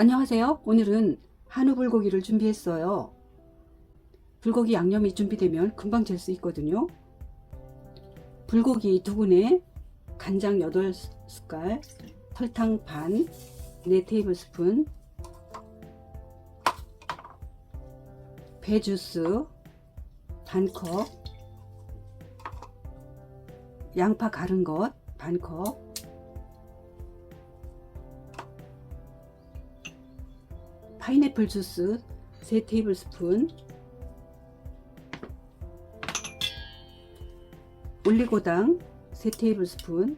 안녕하세요. 오늘은 한우 불고기를 준비했어요. 불고기 양념이 준비되면 금방 될수 있거든요. 불고기 두 분에 간장 8숟갈, 설탕 반, 4테이블스푼, 배 주스 반컵, 양파 갈은 것 반컵, 파인애플 주스 3테이블스푼 올리고당 3테이블스푼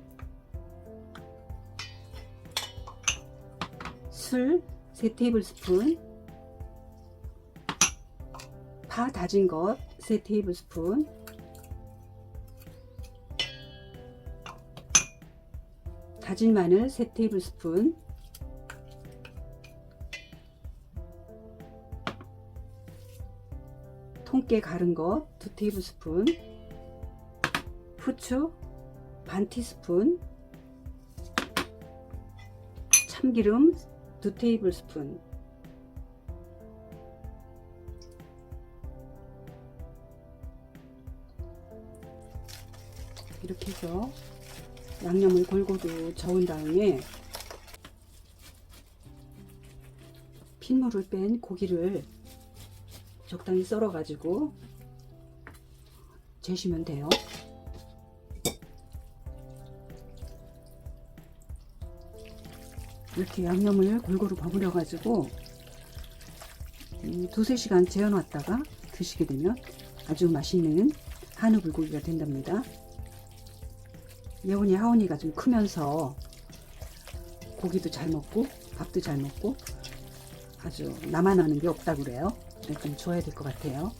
술 3테이블스푼 파 다진 것 3테이블스푼 다진 마늘 3테이블스푼 통깨 갈은 것 2테이블스푼 후추 반 티스푼 참기름 2테이블스푼. 이렇게 해서 양념을 골고루 저은 다음에 핏물을 뺀 고기를 적당히 썰어 가지고 재시면 돼요. 이렇게 양념을 골고루 버무려 가지고 음, 두세 시간 재워 놨다가 드시게 되면 아주 맛있는 한우 불고기가 된답니다. 예원이 하원이가 좀 크면서 고기도 잘 먹고 밥도 잘 먹고 아주 나만 아는 게 없다고 그래요. 좀 줘야 될 것 같아요.